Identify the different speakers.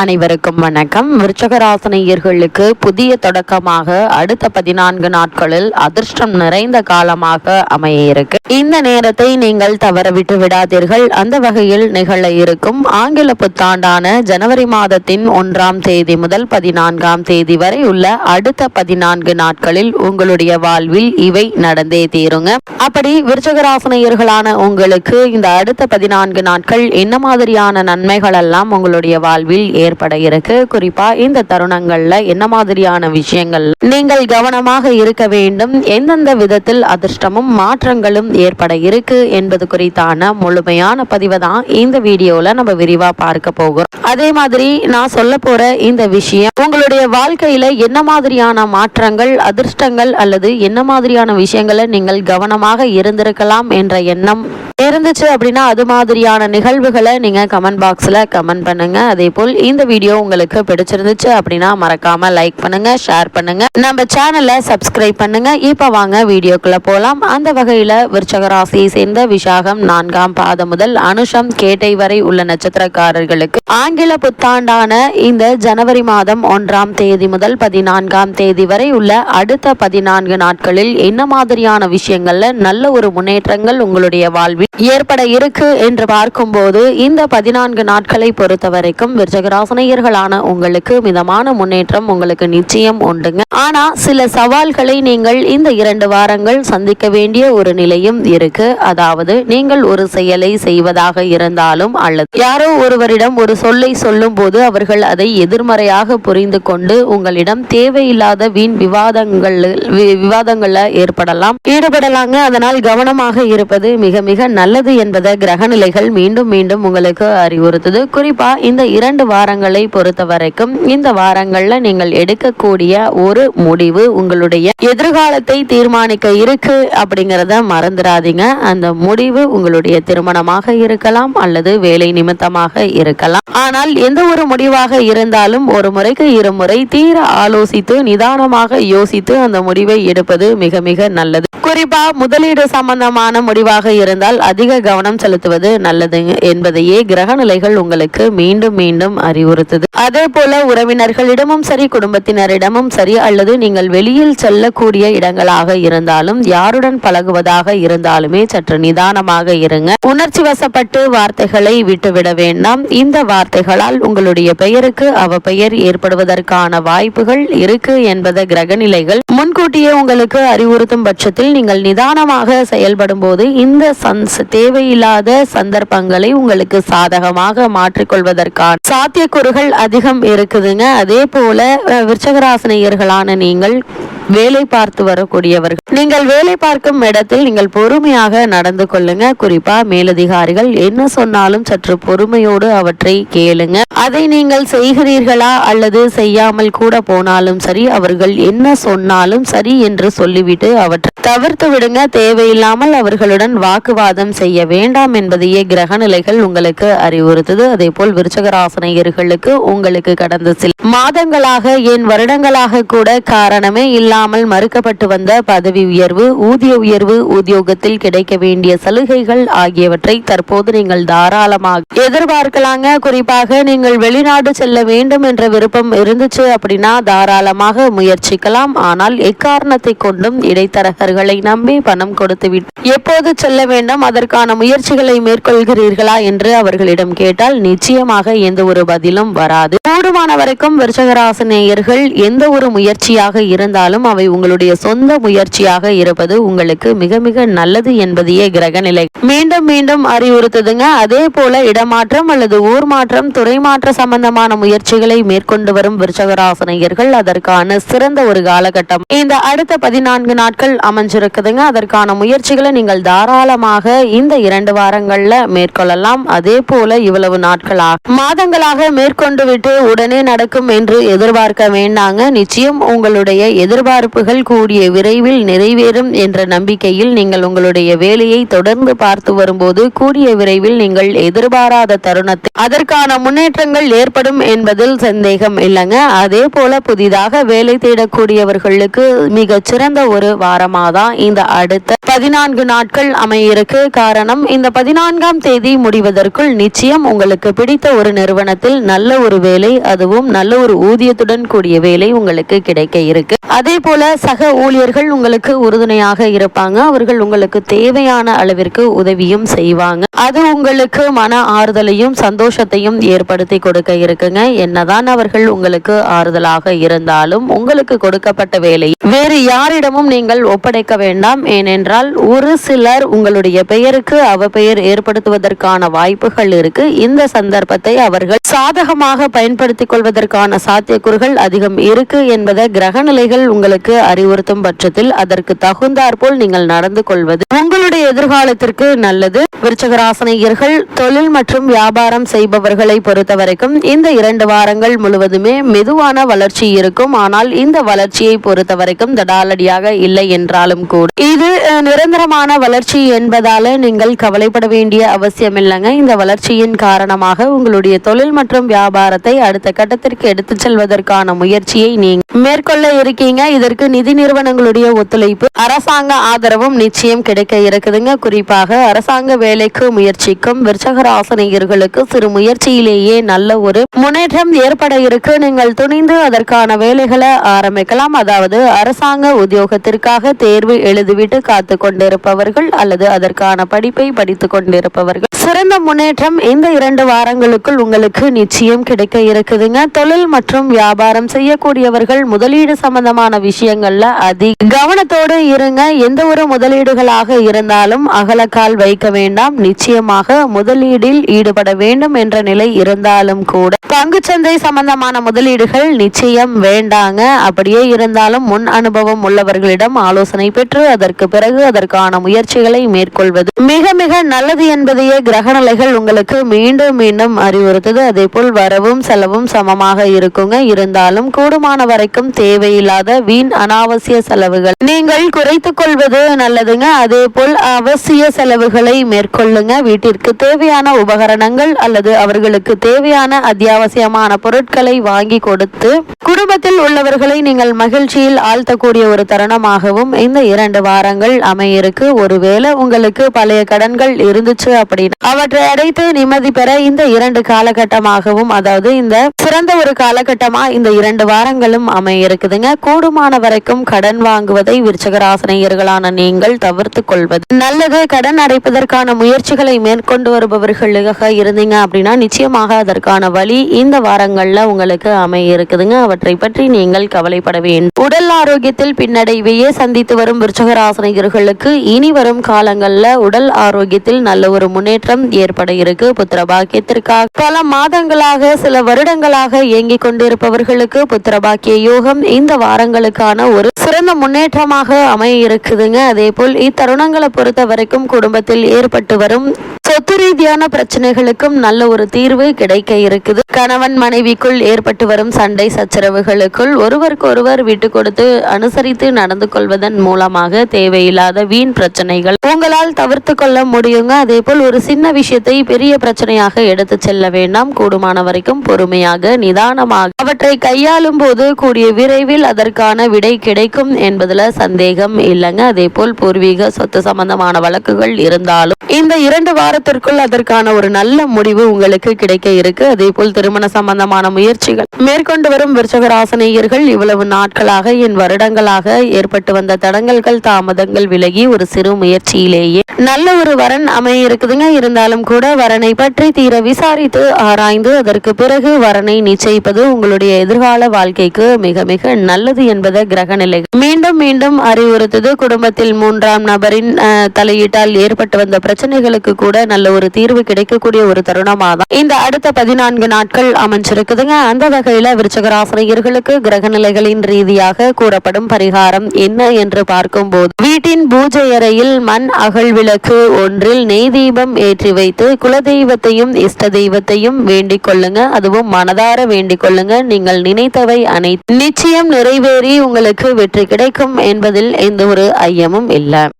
Speaker 1: அனைவருக்கும் வணக்கம். விருச்சகராசனையர்களுக்கு புதிய தொடக்கமாக அடுத்த பதினான்கு நாட்களில் அதிர்ஷ்டம் நிறைந்த காலமாக அமைய இருக்கு இந்த நேரத்தை நீங்கள் தவறவிட்டு விடாதீர்கள். அந்த வகையில் நிகழ இருக்கும் ஆங்கில புத்தாண்டான ஜனவரி மாதத்தின் ஒன்றாம் தேதி முதல் பதினான்காம் தேதி வரை உள்ள அடுத்த பதினான்கு நாட்களில் உங்களுடைய வாழ்வில் இவை நடந்தே தீருங்க. அப்படி விருச்சகராசனையர்களான உங்களுக்கு இந்த அடுத்த பதினான்கு நாட்கள் என்ன மாதிரியான நன்மைகள் எல்லாம் உங்களுடைய வாழ்வில் ஏற்பட இருக்கு. குறிப்பா இந்த தருணங்கள்ல என்ன மாதிரியான விஷயங்கள்? நீங்கள் கவனமாக இருக்க வேண்டும். எந்தெந்த விதத்தில் அதிர்ஷ்டமும் மாற்றங்களும் ஏற்பட இருக்கு என்பது குறித்தான முழுமையான பதிவை தான் இந்த வீடியோல நம்ம விரிவா பார்க்க போகிறோம். அதே மாதிரி நான் சொல்ல போற இந்த விஷயம் உங்களுடைய வாழ்க்கையில என்ன மாதிரியான மாற்றங்கள் அதிர்ஷ்டங்கள் அல்லது என்ன மாதிரியான விஷயங்களை நீங்கள் கவனமாக இருந்திருக்கலாம் என்ற எண்ணம் இருந்துச்சு அப்படின்னா அது மாதிரியான நிகழ்வுகளை நீங்கள் கமெண்ட் பாக்ஸில் கமெண்ட் பண்ணுங்கள் அதே போல் இந்த வீடியோ உங்களுக்கு பிடிச்சிருந்துச்சு அப்படின்னா மறக்காமல் லைக் பண்ணுங்கள் ஷேர் பண்ணுங்கள் நம்ம சேனலை சப்ஸ்கிரைப் பண்ணுங்கள் இப்போ வாங்க வீடியோக்குள்ளே போகலாம் அந்த வகையில் விருச்சக ராசியை சேர்ந்த விஷாகம் நான்காம் பாதம் முதல் அனுஷம் கேட்டை வரை உள்ள நட்சத்திரக்காரர்களுக்கு. ஆங்கில புத்தாண்டான இந்த ஜனவரி மாதம் ஒன்றாம் தேதி முதல் பதினான்காம் தேதி வரை உள்ள அடுத்த பதினான்கு நாட்களில் என்ன மாதிரியான விஷயங்கள்ல நல்ல ஒரு முன்னேற்றங்கள் உங்களுடைய வாழ்வில் ஏற்பட இருக்கு என்று பார்க்கும்போது இந்த பதினான்கு நாட்களை பொறுத்த வரைக்கும் விருச்சகராசனையர்களான உங்களுக்கு மிதமான முன்னேற்றம் உங்களுக்கு நிச்சயம் உண்டுங்க. ஆனா சில சவால்களை நீங்கள் இந்த இரண்டு வாரங்கள் சந்திக்க வேண்டிய ஒரு நிலையும் இருக்கு. அதாவது நீங்கள் ஒரு செயலை செய்வதாக இருந்தாலும் அல்லது யாரோ ஒருவரிடம் ஒரு சொல்லை சொல்லும் போது அவர்கள் அதை எதிர்மறையாக புரிந்து கொண்டு உங்களிடம் தேவையில்லாத வீண் விவாதங்கள் வி- விவாதங்கள்ல ஏற்படலாம். ஈடுபடலாங்க. அதனால் கவனமாக இருப்பது மிக மிக நல்லது என்பதை கிரகநிலைகள் மீண்டும் மீண்டும் உங்களுக்கு அறிவுறுத்துது. குறிப்பா இந்த இரண்டு வாரங்களை பொறுத்த வரைக்கும் இந்த வாரங்கள்ல நீங்கள் எடுக்கக்கூடிய ஒரு முடிவு உங்களுடைய எதிர்காலத்தை தீர்மானிக்க இருக்கு அப்படிங்கிறத மறந்துடாதீங்க. அந்த முடிவு உங்களுடைய திருமணமாக இருக்கலாம் அல்லது வேலை நிமித்தமாக இருக்கலாம். ஆனால் எந்த ஒரு முடிவாக இருந்தாலும் ஒரு முறைக்கு இருமுறை தீர ஆலோசித்து நிதானமாக யோசித்து அந்த முடிவை எடுப்பது மிக மிக நல்லது. குறிப்பா முதலீடு சம்பந்தமான முடிவாக இருந்தால் அதிக கவனம் செலுத்துவது நல்லது என்பதையே கிரக நிலைகள் உங்களுக்கு மீண்டும் மீண்டும் அறிவுறுத்துது. அதே போல உறவினர்களிடமும் சரி குடும்பத்தினரிடமும் சரி அல்லது நீங்கள் வெளியில் செல்லக்கூடிய இடங்களாக இருந்தாலும் யாருடன் பழகுவதாக இருந்தாலுமே சற்று நிதானமாக இருங்க. உணர்ச்சி வசப்பட்டு வார்த்தைகளை விட்டுவிட வேண்டாம். இந்த வார்த்தைகளால் உங்களுடைய பெயருக்கு அவ பெயர் ஏற்படுவதற்கான வாய்ப்புகள் இருக்கு என்பதை கிரகநிலைகள் முன்கூட்டியே உங்களுக்கு அறிவுறுத்தும் பட்சத்தில் நீங்கள் நிதானமாக செயல்படும் போது இந்த சன்ஸ் தேவையில்லாத சந்தர்ப்பங்களை உங்களுக்கு சாதகமாக மாற்றிக்கொள்வதற்கான சாத்தியக்கூறுகள் அதிகம் இருக்குதுங்க. அதே போல விருச்சகராசனையர்களான விருச்சகராசினியர்களான நீங்கள் வேலை பார்த்து வரக்கூடியவர்கள். நீங்கள் வேலை பார்க்கும் இடத்தில் நீங்கள் பொறுமையாக நடந்து கொள்ளுங்க. குறிப்பா மேலதிகாரிகள் என்ன சொன்னாலும் சற்று பொறுமையோடு அவற்றை கேளுங்க. அதை நீங்கள் செய்கிறீர்களா அல்லது செய்யாமல் கூட போனாலும் சரி அவர்கள் என்ன சொன்னாலும் சரி என்று சொல்லிவிட்டு அவற்றை தவிர்த்து விடுங்க. தேவையில்லாமல் அவர்களுடன் வாக்குவாதம் செய்ய வேண்டாம் என்பதையே கிரகநிலைகள் உங்களுக்கு அறிவுறுத்துது. அதே போல் விருச்சகராசனையர்களுக்கு உங்களுக்கு கடந்த சில மாதங்களாக என் வருடங்களாக கூட காரணமே இல்லை இல்லாமல் மறுக்கப்பட்டு வந்த பதவி உயர்வு ஊதிய உயர்வு உத்தியோகத்தில் கிடைக்க வேண்டிய சலுகைகள் ஆகியவற்றை தற்போது நீங்கள் தாராளமாக எதிர்பார்க்கலாங்க. குறிப்பாக நீங்கள் வெளிநாடு செல்ல வேண்டும் என்ற விருப்பம் இருந்துச்சு அப்படின்னா தாராளமாக முயற்சிக்கலாம். ஆனால் எக்காரணத்தை கொண்டும் இடைத்தரகர்களை நம்பி பணம் கொடுத்து எப்போது செல்ல வேண்டும் அதற்கான முயற்சிகளை மேற்கொள்கிறீர்களா என்று அவர்களிடம் கேட்டால் நிச்சயமாக எந்த ஒரு பதிலும் வராது. கூடுமான வரைக்கும் விருச்சகராசனேயர்கள் எந்த ஒரு முயற்சியாக இருந்தாலும் அவை உங்களுடைய சொந்த முயற்சியாக இருப்பது உங்களுக்கு மிக மிக நல்லது என்பதையே கிரக நிலை மீண்டும் மீண்டும் அறிவுறுத்துதுங்க. அதே போல இடமாற்றம் அல்லது ஊர் மாற்றம் துறை மாற்ற சம்பந்தமான முயற்சிகளை மேற்கொண்டு வரும் விருச்சகராசனையர்கள் அதற்கான சிறந்த ஒரு காலகட்டம். இந்த அடுத்த பதினான்கு நாட்கள் அமைஞ்சிருக்குதுங்க. அதற்கான முயற்சிகளை நீங்கள் தாராளமாக இந்த இரண்டு வாரங்கள்ல மேற்கொள்ளலாம். அதே போல இவ்வளவு நாட்களாக மாதங்களாக மேற்கொண்டு விட்டு உடனே நடக்கும் என்று எதிர்பார்க்க வேண்டாங்க. நிச்சயம் உங்களுடைய எதிர்பார்ப்பு எதிர்பார்ப்புகள் கூடிய விரைவில் நிறைவேறும் என்ற நம்பிக்கையில் நீங்கள் உங்களுடைய வேலையை தொடர்ந்து பார்த்து வரும்போது கூடிய விரைவில் நீங்கள் எதிர்பாராத தருணத்தை அதற்கான முன்னேற்றங்கள் ஏற்படும் என்பதில் சந்தேகம் இல்லைங்க. அதே போல புதிதாக வேலை தேடக்கூடியவர்களுக்கு மிக சிறந்த ஒரு வாரமாக தான் இந்த அடுத்த பதினான்கு நாட்கள் அமையிருக்கு காரணம். இந்த பதினான்காம் தேதி முடிவதற்குள் நிச்சயம் உங்களுக்கு பிடித்த ஒரு நிறுவனத்தில் நல்ல ஒரு வேலை அதுவும் நல்ல ஒரு ஊதியத்துடன் கூடிய வேலை உங்களுக்கு கிடைக்க இருக்கு. அதே போல சக ஊழியர்கள் உங்களுக்கு உறுதுணையாக இருப்பாங்க. அவர்கள் உங்களுக்கு தேவையான அளவிற்கு உதவியும் செய்வாங்க. அது உங்களுக்கு மன ஆறுதலையும் சந்தோஷத்தையும் ஏற்படுத்தி கொடுக்க இருக்குங்க. என்னதான் அவர்கள் உங்களுக்கு ஆறுதலாக இருந்தாலும் உங்களுக்கு கொடுக்கப்பட்ட வேலை. வேறு யாரிடமும் நீங்கள் ஒப்படைக்க வேண்டாம். ஏனென்றால் ஒரு சிலர் உங்களுடைய பெயருக்கு அவ பெயர் ஏற்படுத்துவதற்கான வாய்ப்புகள் இருக்கு. இந்த சந்தர்ப்பத்தை அவர்கள் சாதகமாக பயன்படுத்திக் கொள்வதற்கான சாத்தியக்கூறுகள் அதிகம் இருக்கு என்பதை கிரகநிலைகள் உங்களுக்கு அறிவுறுத்தும் பட்சத்தில் அதற்கு தகுந்தாற்போல் நீங்கள் நடந்து கொள்வது உங்களுடைய எதிர்காலத்திற்கு நல்லது. ராசனையர்கள் தொழில் மற்றும் வியாபாரம் செய்பவர்களை பொறுத்தவரைக்கும் இந்த இரண்டு வாரங்கள் முழுவதுமே மெதுவான வளர்ச்சி இருக்கும். ஆனால் இந்த வளர்ச்சியை பொறுத்தவரைக்கும் தடாலடியாக இல்லை என்றாலும் கூட. இது நிரந்தரமான வளர்ச்சி என்பதால நீங்கள் கவலைப்பட வேண்டிய அவசியம் இல்லைங்க இந்த வளர்ச்சியின் காரணமாக உங்களுடைய தொழில் மற்றும் வியாபாரத்தை அடுத்த கட்டத்திற்கு எடுத்துச் செல்வதற்கான முயற்சியை நீங்க மேற்கொள்ள இருக்கீங்க. இதற்கு நிதி நிறுவனங்களுடைய ஒத்துழைப்பு அரசாங்க ஆதரவும் நிச்சயம் கிடைக்க இருக்குதுங்க. குறிப்பாக அரசாங்க வேலைக்கு முயற்சிக்கும் விருச்சகராசனியர்களுக்கு சிறு முயற்சியிலேயே நல்ல ஒரு முன்னேற்றம் ஏற்பட இருக்கு. நீங்கள் துணிந்து அதற்கான வேலைகளை ஆரம்பிக்கலாம். அதாவது அரசாங்க உத்தியோகத்திற்காக தேர்வு எழுதிவிட்டு காத்து கொண்டிருப்பவர்கள் அல்லது அதற்கான படிப்பை படித்துக் கொண்டிருப்பவர்கள் சிறந்த முன்னேற்றம் இந்த இரண்டு வாரங்களுக்குள் உங்களுக்கு நிச்சயம் கிடைக்க இருக்குதுங்க. தொழில் மற்றும் வியாபாரம் செய்யக்கூடியவர்கள் முதலீடு சம்பந்தமான விஷயங்கள்ல அதிக கவனத்தோடு இருங்க. எந்த ஒரு முதலீடுகளாக இருந்தாலும் அகலக்கால் வைக்க வேண்டாம். நிச்சயமாக முதலீடில் ஈடுபட வேண்டும் என்ற நிலை இருந்தாலும் கூட. பங்குச்சந்தை சம்பந்தமான முதலீடுகள் நிச்சயம் வேண்டாங்க. அப்படியே இருந்தாலும் முன் அனுபவம் உள்ளவர்களிடம் ஆலோசனை பெற்று அதற்கு பிறகு அதற்கான முயற்சிகளை மேற்கொள்வது மிக மிக நல்லது என்பதையே கிரகநிலைகள் உங்களுக்கு மீண்டும் மீண்டும் அறிவுறுத்துது. அதே போல் வரவும் செலவும் சமமாக இருக்குங்க. இருந்தாலும் கூடுமான வரைக்கும் தேவையில்லாத வீண் அனாவசிய செலவுகள். நீங்கள் குறைத்து கொள்வது நல்லதுங்க. அதே போல் அவசிய செலவுகளை மேற்கொள்ளுங்க. வீட்டிற்கு தேவையான உபகரணங்கள் அல்லது அவர்களுக்கு தேவையான அத்தியாவசியமான பொருட்களை வாங்கி கொடுத்து குடும்பத்தில் உள்ளவர்களை நீங்கள் மகிழ்ச்சியில் ஆழ்த்தக்கூடிய ஒரு தருணமாகவும் இந்த இரண்டு வாரங்கள் அமையிருக்கு. ஒருவேளை உங்களுக்கு பழைய கடன்கள் இருந்துச்சு அப்படின்னா அவற்றை அடைத்து நிம்மதி பெற இந்த இரண்டு காலகட்டமாகவும் அதாவது இந்த சிறந்த ஒரு காலகட்டமா இந்த இரண்டு வாரங்களும் அமைய இருக்குதுங்க கூடுமான வரைக்கும் கடன் வாங்குவதை விருச்சகராசனையர்களான நீங்கள் தவிர்த்து கொள்வது நல்லது. கடன் அடைப்பதற்கான முயற்சிகளை மேற்கொண்டு வருபவர்களாக இருந்தீங்க அப்படின்னா நிச்சயமாக அதற்கான வழி இந்த வாரங்கள்ல உங்களுக்கு அமைய இருக்குதுங்க அவற்றை பற்றி நீங்கள் கவலைப்பட வேண்டும் உடல் ஆரோக்கியத்தில் பின்னடைவையே சந்தித்து வரும் விருச்சகராசனையர்களுக்கு இனி வரும் காலங்கள்ல உடல் ஆரோக்கியத்தில் நல்ல ஒரு முன்னேற்றம் ஏற்பட இருக்கு புத்திர பாக்கியத்திற்காக பல மாதங்களாக சில வருடங்களாக இயங்கிக் கொண்டிருப்பவர்களுக்கு புத்திர பாக்கிய யோகம் இந்த வாரங்களுக்கான ஒரு சிறந்த முன்னேற்றமாக அமைய இருக்குதுங்க. அதே போல் இத்தருணங்களை பொறுத்த வரைக்கும் குடும்பத்தில் ஏற்பட்டு வரும் சொத்து ரீதியான பிரச்சனைகளுக்கும் நல்ல ஒரு தீர்வு கிடைக்க இருக்குது. கணவன் மனைவிக்குள் ஏற்பட்டு வரும் சண்டை சச்சரவுகளுக்குள் ஒருவருக்கொருவர் விட்டு கொடுத்து அனுசரித்து நடந்து கொள்வதன் மூலமாக தேவையில்லாத வீண் பிரச்சனைகள் உங்களால் தவிர்த்து கொள்ள முடியுங்க. அதே போல் ஒரு சின்ன விஷயத்தை பெரிய பிரச்சனையாக எடுத்து செல்ல வேண்டாம். கூடுமான வரைக்கும் பொறுமையாக நிதானமாக அவற்றை கையாளும் போது கூடிய விரைவில் அதற்கான விடை கிடைக்கும் என்பதுல சந்தேகம் இல்லைங்க. அதே போல் பூர்வீக சொத்து சம்பந்தமான வழக்குகள் இருந்தாலும் இந்த இரண்டு வாரத்திற்குள் அதற்கான ஒரு நல்ல முடிவு உங்களுக்கு கிடைக்க இருக்கு. அதே போல் திருமண சம்பந்தமான முயற்சிகள். மேற்கொண்டு வரும் விருச்சகராசனையர்கள் இவ்வளவு நாட்களாக என் வருடங்களாக ஏற்பட்டு வந்த தடங்கல்கள் தாமதங்கள் விலகி ஒரு சிறு முயற்சியிலேயே நல்ல ஒரு வரன் அமைய இருக்குதுங்க. இருந்தாலும் கூட வரனை பற்றி தீர விசாரித்து ஆராய்ந்து அதற்கு பிறகு வரனை நிச்சயிப்பது உங்களுடைய எதிர்கால வாழ்க்கைக்கு மிக மிக நல்லது என்பதை கிரகநிலை மீண்டும் மீண்டும் அறிவுறுத்தது. குடும்பத்தில் மூன்றாம் நபரின் தலையீட்டால் ஏற்பட்டு வந்த பிரச்சனை பிரச்சனைகளுக்கு கூட நல்ல ஒரு தீர்வு கிடைக்கக்கூடிய ஒரு தருணமாக தான் இந்த அடுத்த பதினான்கு நாட்கள் அமைஞ்சிருக்குதுங்க. அந்த வகையில விருச்சகராசிரியர்களுக்கு கிரக நிலைகளின் ரீதியாக கூறப்படும் பரிகாரம் என்ன என்று பார்க்கும்போது வீட்டின் பூஜை அறையில் மண் அகல் விளக்கு ஒன்றில் நெய் தீபம் ஏற்றி வைத்து குலதெய்வத்தையும் இஷ்ட தெய்வத்தையும் வேண்டிக் கொள்ளுங்க. அதுவும் மனதார வேண்டிக் கொள்ளுங்க. நீங்கள் நினைத்தவை அனைத்து நிச்சயம் நிறைவேறி உங்களுக்கு வெற்றி கிடைக்கும் என்பதில் எந்த ஒரு ஐயமும் இல்லை.